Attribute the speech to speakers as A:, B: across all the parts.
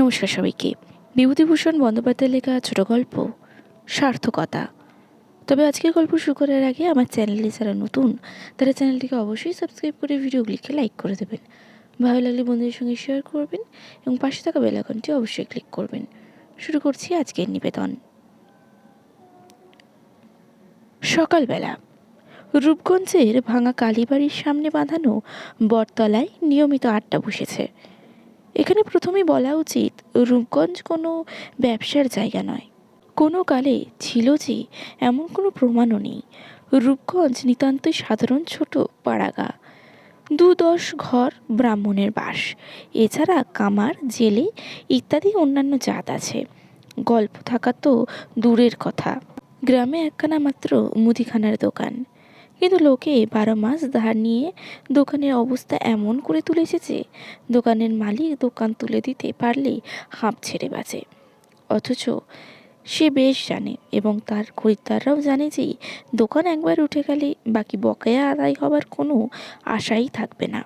A: নমস্কার সবাইকে। বিভূতিভূষণ বন্দ্যোপাধ্যায়ের লেখা ছোট গল্প, সার্থকতা। তবে আজকের গল্প শুরু করার আগে আমার চ্যানেলে যারা নতুন, তারা চ্যানেলটিকে অবশ্যই সাবস্ক্রাইব করে ভিডিওগুলিকে লাইক করে দেবেন। ভালো লাগলে বন্ধুদের সঙ্গে শেয়ার করবেন এবং পাশে থাকা বেল আইকনটি অবশ্যই ক্লিক করবেন। শুরু করছি আজকের নিবেদন। সকালবেলা, রূপগঞ্জের ভাঙা কালীবাড়ির সামনে বাঁধানো বটতলায় নিয়মিত আড্ডা বসেছে। এখানে প্রথমেই বলা উচিত, রূপগঞ্জ কোনো ব্যবসার জায়গা নয়। কোনো কালে ছিল যে এমন কোনো প্রমাণও নেই। রূপগঞ্জ নিতান্তই সাধারণ ছোট পাড়াগা। দু দশ ঘর ব্রাহ্মণের বাস। এছাড়া কামার, জেলে ইত্যাদি অন্যান্য জাত আছে। গল্প থাকা তো দূরের কথা। গ্রামে একখানা মাত্র মুদিখানার দোকান। কিন্তু লোকে বারো মাস ধার নিয়ে দোকানের অবস্থা এমন করে তুলেছে যে দোকানের মালিক দোকান তুলে দিতে পারলেই হাঁপ ছেড়ে বাঁচে। অথচ সে বেশ জানে এবং তার খরিদ্দাররাও জানে যে দোকান একবার উঠে গেলে বাকি বকেয়া আদায় হবার কোনো আশাই থাকবে না।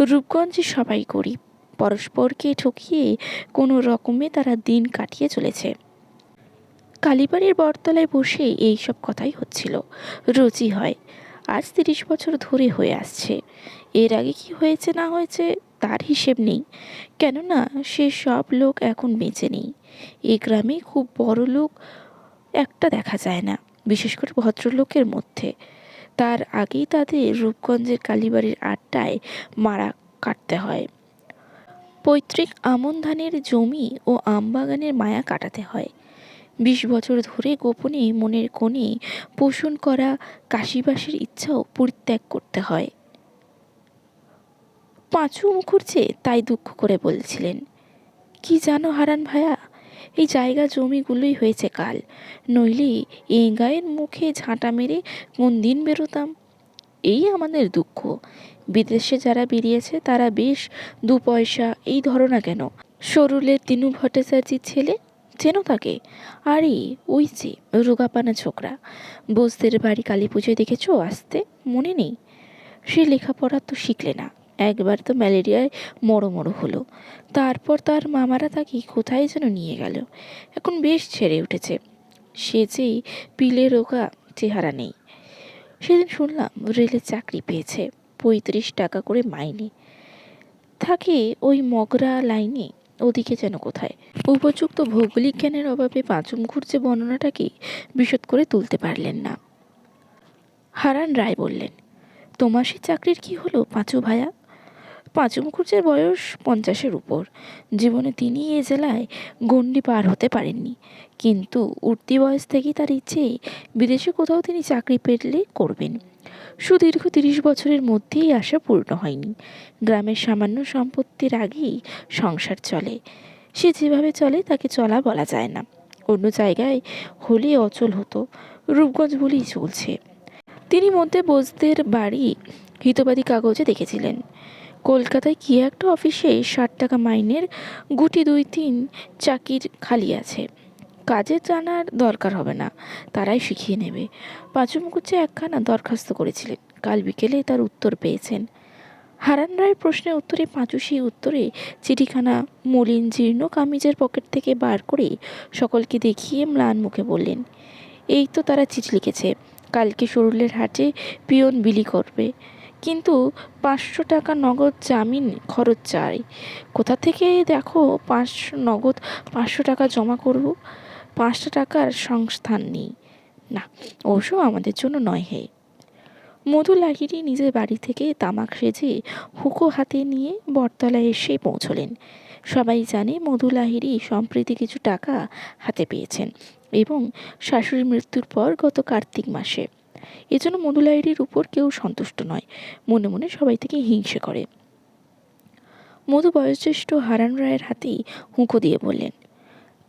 A: রূপগঞ্জে সবাই গরিব, পরস্পরকে ঠকিয়ে কোনো রকমে তারা দিন কাটিয়ে চলেছে। কালীবাড়ির বটতলায় বসে এই সব কথাই হচ্ছিল। রুচি হয় আজ তিরিশ বছর ধরে হয়ে আসছে। এর আগে কি হয়েছে না হয়েছে তার হিসেব নেই। কেননা সে সব লোক এখন বেঁচে নেই। এই গ্রামে খুব বড় লোক একটা দেখা যায় না, বিশেষ করে ভদ্রলোকের মধ্যে। তার আগেই তাদের রূপগঞ্জের কালীবাড়ির আড্ডায় মারা কাটতে হয়। পৈতৃক আমন ধানের জমি ও আমবাগানের মায়া কাটাতে হয়। বিশ বছর ধরে গোপনে মনের কোণে পোষণ করা কাশিবাসের ইচ্ছাও পরিত্যাগ করতে হয়। পাঁচু মুখুর্জে তাই দুঃখ করে বলছিলেন, কি জানো হারান ভায়া, এই জায়গা জমিগুলোই হয়েছে কাল, নইলে এই গায়ের মুখে ঝাঁটা মেরে কোন দিন বেরোতাম? এই আমাদের দুঃখ। বিদেশে যারা বেরিয়েছে তারা বেশ দু পয়সা, এই ধরো না কেন। সরুলের তিনু ভট্টাচার্যের ছেলে চেনো তাকে। আরে, ওই যে, রোগাপানা ছোকরা। বোসদের বাড়ি কালী পুজোয় দেখেছ? আসতে মনে নেই। সে লেখাপড়া তো শিখলে না। একবার তো ম্যালেরিয়ায় মরো মরো হলো। তারপর তার মামারা তাকে কোথায় যেন নিয়ে গেল? এখন বেশ ছেড়ে উঠেছে। সে যেই পিলে রোগা চেহারা নেই। সেদিন শুনলাম রেলে চাকরি পেয়েছে। পঁয়ত্রিশ টাকা করে মাইনে। থাকে ওই মগরা লাইনে ওদিকে যেন কোথায়। উপযুক্ত ভৌগোলিক জ্ঞানের অভাবে পাঁচুম ঘুরছে বর্ণনাটাকে বিশদ করে তুলতে পারলেন না। হারান রায় বললেন, তোমার সে চাকরির কি হলো পাঁচু ভায়া? পাঁচু মুখুর্জের বয়স পঞ্চাশের উপর। জীবনে তিনি এ জেলায় গণ্ডি পার হতে পারেননি। কিন্তু উঠতি বয়স থেকেই তার ইচ্ছে, বিদেশে কোথাও তিনি চাকরি পেলে করবেন। সুদীর্ঘ তিরিশ বছরের মধ্যেই আশা পূর্ণ হয়নি। গ্রামের সামান্য সম্পত্তির আগেই সংসার চলে। সে যেভাবে চলে, তাকে চলা বলা যায় না। অন্য জায়গায় হলে অচল হতো। রূপগঞ্জ বলেই চলছে তিনি মধ্যে বোসদের বাড়ি হিতবাদী কাগজে দেখেছিলেন। কলকাতায় কি একটা অফিসে ষাট টাকা মাইনের গুটি দুই তিন চাকির খালি আছে। কাজের জানার দরকার হবে না, তারাই শিখিয়ে নেবে। পাঁচু মুখুজ্জে একখানা দরখাস্ত করেছিলেন। কাল বিকেলে তার উত্তর পেয়েছেন। হারান রায়ের প্রশ্নের উত্তরে পাঁচু সেই উত্তরে চিঠিখানা মলিন জীর্ণ কামিজের পকেট থেকে বার করে সকলকে দেখিয়ে ম্লান মুখে বললেন, এই তো তারা চিঠি লিখেছে। কালকে সরুলের হাটে পিয়ন বিলি করবে। কিন্তু পাঁচশো টাকা নগদ জামিন খরচ চাই। কোথা থেকে দেখো পাঁচশো নগদ পাঁচশো টাকা জমা করব? পাঁচশো টাকার সংস্থান নেই। না ওসব আমাদের জন্য নয় হে। মধু লাহিড়ি নিজের বাড়ি থেকে তামাক সেজে হুকো হাতে নিয়ে বটতলায় এসে পৌঁছলেন। সবাই জানে মধু লাহিরি সম্প্রতি কিছু টাকা হাতে পেয়েছেন এবং শাশুড়ির মৃত্যুর পর গত কার্তিক মাসে। এজন্য মধু লাহিড়ির উপর কেউ সন্তুষ্ট নয়। মনে মনে সবাই থেকে হিংসে করে। মধু বয়োজ্যেষ্ঠ হারান রায়ের হাতেই হুঁকো দিয়ে বললেন,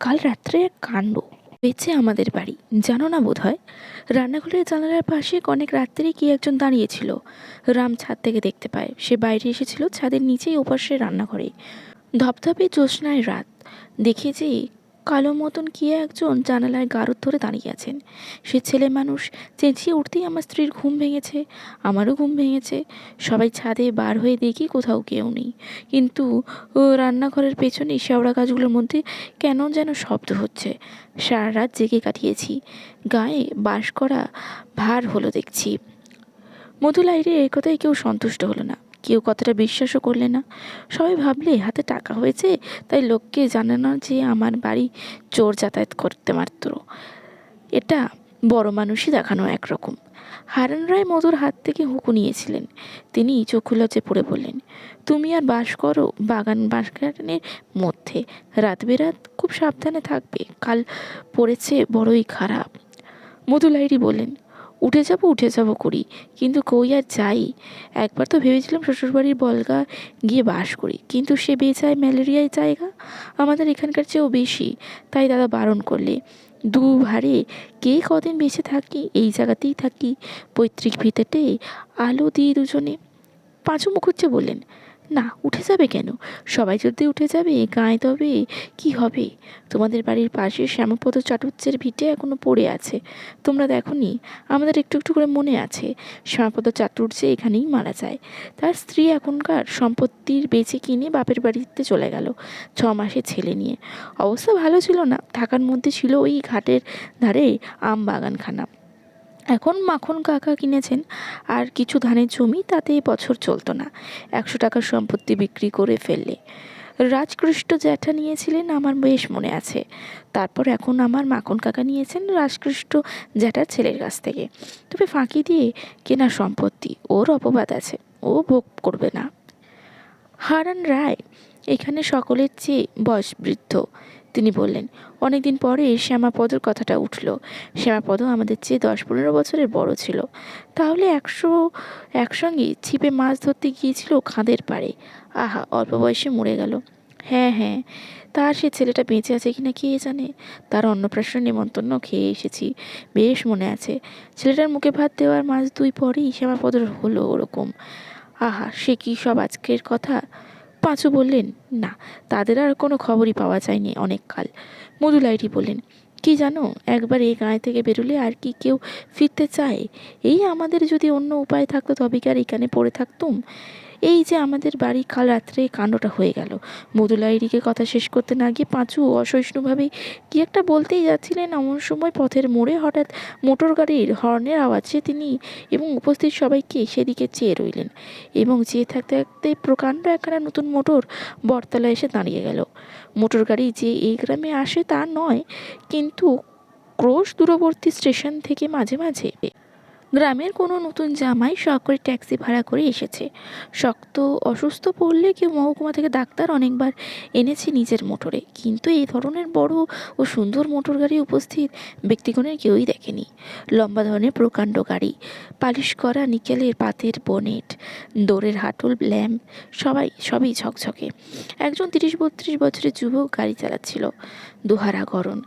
A: কাল রাত্রে এক কাণ্ড হয়েছে আমাদের বাড়ি। জানো না বোধ হয় রান্নাঘরের জানালার পাশে অনেক রাত্রে কি একজন দাঁড়িয়েছিল রাম ছাদ থেকে দেখতে পায়। সে বাইরে এসেছিল ছাদের নিচেই ওপাশে রান্নাঘরে। ধপধপে জ্যোৎস্নায় রাত। দেখে যে কালো মতন কি একজন জানালায় গারদ ধরে দাঁড়িয়ে আছেন। সে ছেলে মানুষ চেঁচিয়ে উঠতেই আমার স্ত্রীর ঘুম ভেঙেছে, আমারও ঘুম ভেঙেছে। সবাই ছাদে বার হয়ে দেখি কোথাও কেউ নেই। কিন্তু রান্নাঘরের পেছনে শেওড়া গাছগুলোর মধ্যে কেন যেন শব্দ হচ্ছে। সারা রাত জেগে কাটিয়েছি। গায়ে বাস করা ভার হলো দেখছি। মধুলাইরে এই কথায় কেউ সন্তুষ্ট হলো না। কেউ কথাটা বিশ্বাসও করলে না। সবাই ভাবলে, হাতে টাকা হয়েছে, তাই লোককে জানানো যে আমার বাড়ি চোর যাতায়াত করতে মাত্র এটা বড় মানুষই দেখানো একরকম। হারান রায় মধুর হাত থেকে হুকু নিয়েছিলেন। তিনি চক্ষু লজ্জে পড়ে বললেন, তুমি আর বাস করো বাগান বাগানের মধ্যে। রাত বেরাত খুব সাবধানে থাকবে, কাল পড়েছে বড়ই খারাপ। মধু মধুলাইরি বললেন উঠে যাব উঠে যাব করি। কিন্তু কই আর যাই? একবার তো ভেবেছিলাম শ্বশুরবাড়ির বলগা গিয়ে বাস করি। কিন্তু সে বেচায় ম্যালেরিয়ায় জায়গা। আমাদের এখানকার চেয়েও বেশি। তাই দাদা বারণ করলে, দু ভারে কে কদিন বেঁচে থাকি? এই জায়গাতেই থাকি। পৈতৃক ভিতেতে আলো দিয়ে দুজনে পাঁচু মুখুজ্জে বললেন না, উঠে যাবে কেন? সবাই যদি উঠে যাবে গায়ে তবে কি হবে? তোমাদের বাড়ির পাশে শ্যামাপদ চাটুর্যের ভিটে এখনও পড়ে আছে। তোমরা দেখনি, আমাদের একটু একটু করে মনে আছে, শ্যামাপদ চাটুর্য এখানেই মারা যায়। তার স্ত্রী এখনকার সম্পত্তির বেচে কিনে বাপের বাড়িতে চলে গেল, ছ মাসে ছেলে নিয়ে। অবস্থা ভালো ছিল না, থাকার মধ্যে ছিল ওই ঘাটের ধারে আম বাগানখানা এখন মাখন কাকা কিনেছেন আর কিছু ধানের জমি তাতে বছর চলতো না। একশো টাকার সম্পত্তি বিক্রি করে ফেললে। রাজকৃষ্ট জ্যাঠা নিয়েছিলেন আমার বেশ মনে আছে। তারপর এখন আমার মাখন কাকা নিয়েছেন রাজকৃষ্ট জ্যাঠার ছেলের কাছ থেকে। তবে ফাঁকি দিয়ে কেনা সম্পত্তি ওর অপবাদ আছে, ও ভোগ করবে না। হারান রায়, এখানে সকলের চেয়ে বয়স বৃদ্ধ তিনি বললেন, অনেকদিন পরে শ্যামাপদর কথাটা উঠল। শ্যামাপদ আমাদের চেয়ে দশ পনেরো বছরের বড় ছিল। তাহলে একশো, একসঙ্গে ছিপে মাছ ধরতে গিয়েছিল খাদের পাড়ে। আহা, অল্প বয়সে মরে গেল। হ্যাঁ হ্যাঁ তার সে ছেলেটা বেঁচে আছে কিনা কে জানে? তার অন্নপ্রাশন নেমন্তন্ন খেয়ে এসেছি। বেশ মনে আছে। ছেলেটার মুখে ভাত দেওয়ার মাস দুই পরেই শ্যামাপদর হলো ওরকম। আহা, সে কি সব আজকের কথা? পাঁচু বললেন, না, তাদের আর কোনো খবরই পাওয়া যায়নি অনেককাল মধুলাইটি বললেন, কি জানো, একবার এই গাঁয়ে থেকে বেরোলে আর কি কেউ ফিরতে চায়? এই আমাদের যদি অন্য উপায় থাকতো তবে কি আর এখানে পড়ে থাকতুম? এই যে আমাদের বাড়ি কাল রাত্রে কাণ্ডটা হয়ে গেল। মধুলাইরিকে কথা শেষ করতে না গিয়ে পাঁচু অসহিষ্ণুভাবে কি একটা বলতেই যাচ্ছিলেন এমন সময় পথের মোড়ে হঠাৎ মোটর গাড়ির হর্নের আওয়াজে তিনি এবং উপস্থিত সবাইকে সেদিকে চেয়ে রইলেন এবং চেয়ে থাকতে থাকতে প্রকাণ্ড একখানা নতুন মোটর বটতলা এসে দাঁড়িয়ে গেল। মোটর গাড়ি যে এই গ্রামে আসে তা নয়, কিন্তু ক্রোশ দূরবর্তী স্টেশন থেকে মাঝে মাঝে গ্রামের কোনো নতুন জামাই শখ করে ট্যাক্সি ভাড়া করে এসেছে। শক্ত, অসুস্থ পড়লে কেউ মহকুমা থেকে ডাক্তার অনেকবার এনেছে নিজের মোটরে। কিন্তু এই ধরনের বড় ও সুন্দর মোটর গাড়ি উপস্থিত ব্যক্তিগণের কেউই দেখেনি। লম্বা ধরনের প্রকাণ্ড গাড়ি, পালিশ করা নিকেলের পাতের বনেট দৌড়ের হাটল ল্যাম্প, সবাই, সবই ঝকঝকে। একজন তিরিশ বত্রিশ বছরের যুবক গাড়ি চালাচ্ছিল। দুহারা গরম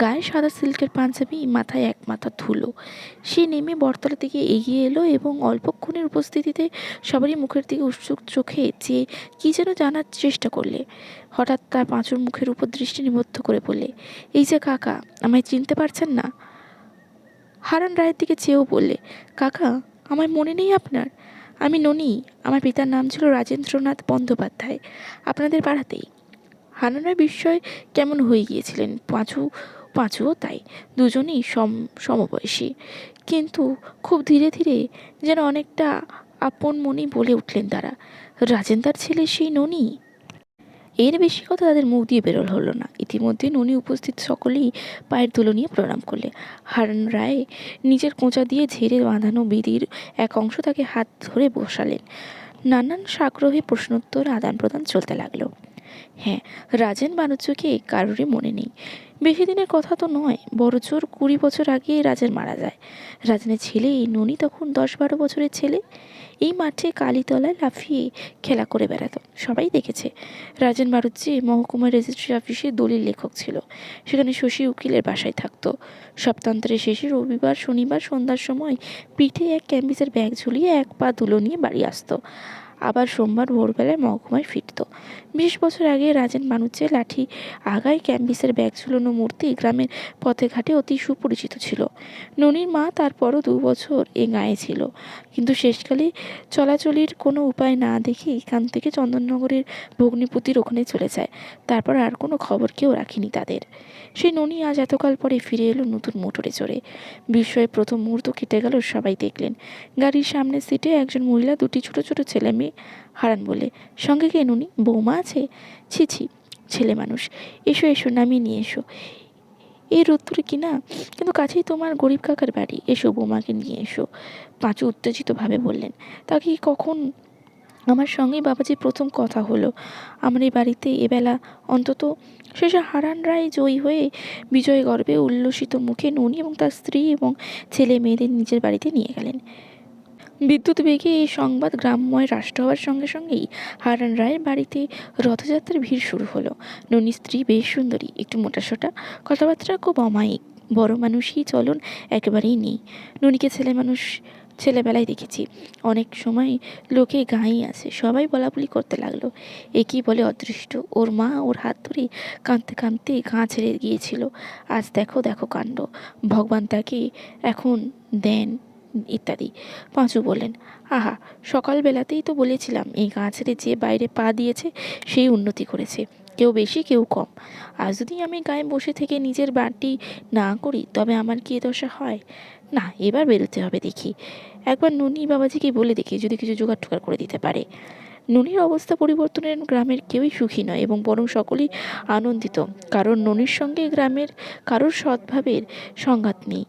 A: গায়ে সাদা সিল্কের পাঞ্জাবি, মাথায় এক মাথা ধুলো। সে নেমে বটতলা দিকে এগিয়ে এলো এবং অল্পক্ষণের উপস্থিতিতে সবারই মুখের দিকে উৎসুক চোখে যে কী যেন জানার চেষ্টা করলে। হঠাৎ তার পাঁচুর মুখের উপর দৃষ্টি নিবদ্ধ করে বললে, এই যে কাকা, আমায় চিনতে পারছেন না? হারান রায়ের দিকে চেয়েও বললে, কাকা আমার মনে নেই আপনার। আমি ননি, আমার পিতার নাম ছিল রাজেন্দ্রনাথ বন্দ্যোপাধ্যায়। আপনাদের পাড়াতেই। হারানের বিস্ময় কেমন হয়ে গিয়েছিলেন? পাঁচু পাঁচুও, তাই দুজনেই সম, সমবয়সী। কিন্তু খুব ধীরে ধীরে যেন অনেকটা আপন মনেই বলে উঠলেন তারা, রাজেন্দার ছেলে সেই ননি? এর বেশি কথা তাদের মুখ দিয়ে বেরোল হলো না। ইতিমধ্যে ননি উপস্থিত সকলেই পায়ের ধুলো নিয়ে প্রণাম করলে। হারান রায় নিজের কোঁচা দিয়ে ঝেড়ে বাঁধানো বিধির এক অংশ তাকে হাত ধরে বসালেন। নানান সাগ্রহে প্রশ্নোত্তর আদান প্রদান চলতে লাগল। হ্যাঁ রাজেন বাণিজ্যকে কারোরই মনে নেই। বেশি দিনের কথা তো নয়, বড় জোর কুড়ি বছর আগে রাজেন মারা যায়। রাজনের ছেলে ননি তখন দশ বারো বছরের ছেলে। এই মাঠে কালীতলায় লাফিয়ে খেলা করে বেড়াতো। সবাই দেখেছে। রাজেন বাড়ুজ্জি মহকুমা রেজিস্ট্রি অফিসে দলিল লেখক ছিল। সেখানে শশী উকিলের বাসায় থাকতো। সপ্তাহান্তের শেষে রবিবার, শনিবার সন্ধ্যার সময় পিঠে এক ক্যাম্বিসের ব্যাগ ঝুলিয়ে এক পা দুলো নিয়ে বাড়ি আসতো। আবার সোমবার ভোরবেলায় মহকুমায় ফিরত। বিশ বছর আগে রাজেন মানুচের লাঠি আগায় ক্যাম্বিসের ব্যাগ ঝুলানো মূর্তি গ্রামের পথে ঘাটে অতি সুপরিচিত ছিল। ননির মা তারপরও দু বছর এ গায়ে ছিল। কিন্তু শেষকালে চলাচলির কোনো উপায় না দেখে এখান থেকে চন্দননগরের ভগ্নিপতির ওখানে চলে যায়। তারপর আর কোনো খবর কেউ রাখেনি তাদের। সেই ননি আজ এতকাল পরে ফিরে এলো নতুন মোটরে চড়ে। বিস্ময়ে প্রথম মুহূর্ত কেটে গেল, সবাই দেখলেন। গাড়ির সামনের সিটে একজন মহিলা, দুটি ছোট ছোট ছেলে মেয়ে হারান বলে। সঙ্গে কে নুনি, বৌমা আছে? ছি ছি, ছেলে মানুষ। এসো এসো, নামিয়ে নিয়ে এসো। এই রোদ্দুরে কি না? কিন্তু কাছেই তোমার গরিব কাকার বাড়ি। এসো, বৌমাকে নিয়ে এসো। পাঁচু উত্তেজিতভাবে বললেন, তাকে কখন আমার সঙ্গেই বাবাজির প্রথম কথা হলো? আমার এই বাড়িতে এবেলা অন্তত শেষে হারান রায় জয়ী হয়ে বিজয় গর্বে উল্লসিত মুখে ননি এবং তার স্ত্রী এবং ছেলে মেয়েদের নিজের বাড়িতে নিয়ে গেলেন। বিদ্যুৎ বেগে এই সংবাদ গ্রামময় রাষ্ট্র হওয়ার সঙ্গে সঙ্গেই হারান রায়ের বাড়িতে রথযাত্রার ভিড় শুরু হলো। ননির স্ত্রী বেশ সুন্দরী, একটু মোটাসোটা কথাবার্তা খুব অমায়িক, বড় মানুষই চলন একেবারেই নেই। ননিকে ছেলে মানুষ, ছেলেবেলায় দেখেছি। অনেক সময় লোকে গাঁই আছে, সবাই বলাবলি করতে লাগল। এ কী বলে অদৃষ্ট। ওর মা ওর হাত ধরে কাঁদতে কাঁদতে গাঁ ছেড়ে গিয়েছিল। আজ দেখো দেখো কাণ্ড। ভগবান তাকে এখন দেন। ইত্যাদি। পাঁচু বললেন, আহা, সকালবেলাতেই তো বলেছিলাম, এই গাছের যে বাইরে পা দিয়েছে, সেই উন্নতি করেছে, কেউ বেশি, কেউ কম। আর যদি আমি গায়ে বসে থেকে নিজের বাড়তি না করি, তবে আমার কি দশা হয়? না, এবার বেরোতে হবে, দেখি। একবার নুনি বাবাজিকে বলে দেখি, যদি কিছু জোগাড় টোগাড় করে দিতে পারে। ননির অবস্থা পরিবর্তনের গ্রামের কেউই সুখী নয় এবং বরং সকলেই আনন্দিত, কারণ ননির সঙ্গে গ্রামের কারোর সদ্ভাবের সংঘাত নেই।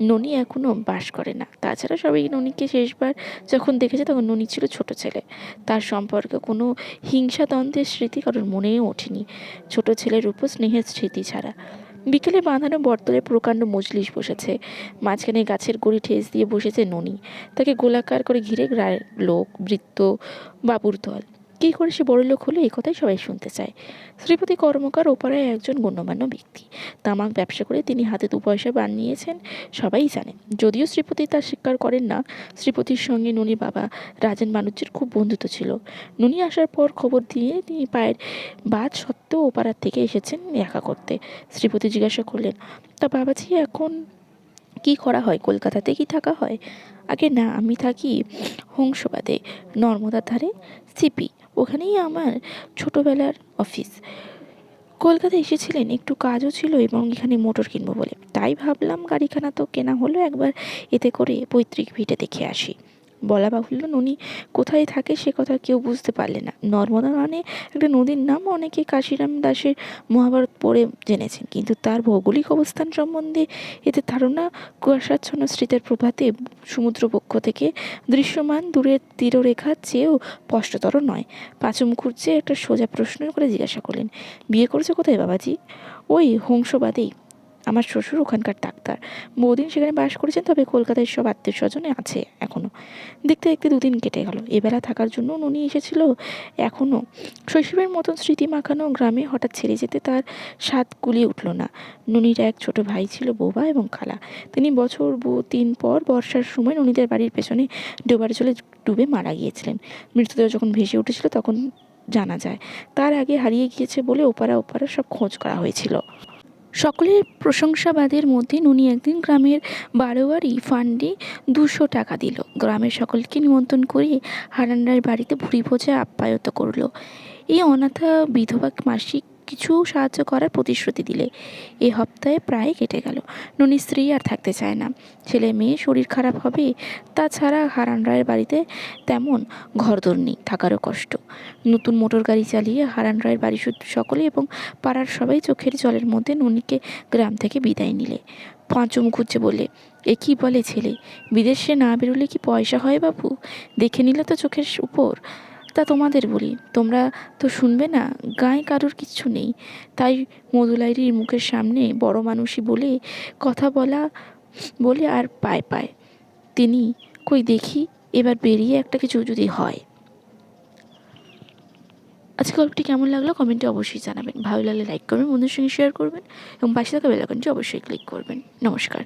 A: ননি এখনও বাস করে না। তাছাড়া সবাই ননিকে শেষবার যখন দেখেছে তখন ননি ছিল ছোট ছেলে। তার সম্পর্কে কোনো হিংসা দ্বন্দ্বের স্মৃতি কারোর মনেও ওঠেনি। ছোট ছেলের উপর স্নেহের স্মৃতি ছাড়া। বিকেলে বাঁধানো বর্তলে প্রকাণ্ড মজলিশ বসেছে। মাঝখানে গাছের গড়ি ঠেস দিয়ে বসেছে ননি। তাকে গোলাকার করে ঘিরে লোক বৃত্ত বাবুর দল। কী করে সে বড় লোক হলো, এই কথাই সবাই শুনতে চায়। শ্রীপতি কর্মকার ওপারায় একজন গণ্যমান্য ব্যক্তি। তামাক ব্যবসা করে তিনি হাতে দু পয়সা বানিয়েছেন, সবাই জানে। যদিও শ্রীপতি তা স্বীকার করেন না, শ্রীপতির সঙ্গে নুনি বাবা রাজেন বাণিজ্যের খুব বন্ধুত্ব ছিল। নুনি আসার পর খবর দিয়ে তিনি পায়ের বাদ সত্ত্বেও ওপাড়ার থেকে এসেছেন দেখা করতে। শ্রীপতি জিজ্ঞাসা করলেন, তা বাবাজি, এখন কি করা হয়? কলকাতাতে কি থাকা হয়? আগে না, আমি থাকি হংসবাদে, নর্মদার ধারে সিপি, ওখানেই আমার ছোটোবেলার অফিস। কলকাতায় এসেছিলেন, একটু কাজও ছিল এবং এখানে মোটর কিনবো বলে। তাই ভাবলাম গাড়িখানা তো কেনা হলো, একবার এতে করে পৈতৃক ভিটে দেখে আসি। বলা বাহুল্য ননি কোথায় থাকে সে কথা কেউ বুঝতে পারলে না। নর্মদা মানে একটা নদীর নাম অনেকে কাশিরাম দাসের মহাভারত পড়ে জেনেছেন, কিন্তু তার ভৌগোলিক অবস্থান সম্বন্ধে এতে ধারণা কুয়াশাচ্ছন্ন স্মৃতির প্রভাতে সমুদ্রপক্ষ থেকে দৃশ্যমান দূরের তীররেখার চেয়েও স্পষ্টতর নয়। পাঁচু মুখুর্জি একটা সোজা প্রশ্ন করে জিজ্ঞাসা করলেন, বিয়ে করেছ কোথায় বাবাজি? ওই হংসবাদেই। আমার শ্বশুর ওখানকার ডাক্তার। বহুদিন সেখানে বাস করেছেন, তবে কলকাতায় সব আত্মীয় স্বজনে আছে এখনও দেখতে দেখতে দুদিন কেটে গেল। এবেলা থাকার জন্য ননি এসেছিল এখনও শৈশবের মতন স্মৃতি মাখানো গ্রামে হঠাৎ ছেড়ে যেতে তার স্বাদ কুলিয়ে উঠল না। ননির এক ছোট ভাই ছিল বোবা এবং খালা। তিনি বছর তিন পর বর্ষার সময় ননিদের বাড়ির পেছনে ডোবার জলে ডুবে মারা গিয়েছিলেন। মৃতদেহ যখন ভেসে উঠেছিল তখন জানা যায়, তার আগে হারিয়ে গিয়েছে বলে ওপারা ওপারা সব খোঁজ করা হয়েছিল। সকলের প্রশংসাবাদের মধ্যে নুনি একদিন গ্রামের বারোয়ারি ফান্ডে দুশো টাকা দিল। গ্রামের সকলকে নিমন্ত্রণ করে হারানরার বাড়িতে ভুড়ি ভোজে আপ্যায়ত করল। এই অনাথা বিধবা মাসিক কিছু সাহায্য করার প্রতিশ্রুতি দিলে এ সপ্তাহে প্রায় কেটে গেল। ননির স্ত্রী আর থাকতে চায় না। ছেলে মেয়ে, শরীর খারাপ হবে, তাছাড়া হারান রায়ের বাড়িতে তেমন ঘরদোর নেই, থাকারও কষ্ট। নতুন মোটর গাড়ি চালিয়ে হারান রায়ের বাড়ি সকলে এবং পাড়ার সবাই চোখের জলের মধ্যে ননিকে গ্রাম থেকে বিদায় নিলে। পাঁচু মুখুজ্জে বলে, এ কী বলে ছেলে? বিদেশে না বেরোলে কি পয়সা হয় বাবু দেখে নিলে তো চোখের উপর। তা তোমাদের বলি, তোমরা তো শুনবে না, গায়ে কারোর কিচ্ছু নেই। তাই মধুলাইরির মুখের সামনে বড় মানুষই বলে কথা বলা, বলে আর পায় পায়। তিনি, কই দেখি, এবার বেরিয়ে একটা কিছু যদি হয়। আজকে গল্পটি কেমন লাগল কমেন্টে অবশ্যই জানাবেন। ভালো লাগলে লাইক করবেন বন্ধুর সঙ্গে শেয়ার করবেন এবং পাশে থাকা বেলাকনটি অবশ্যই ক্লিক করবেন। নমস্কার।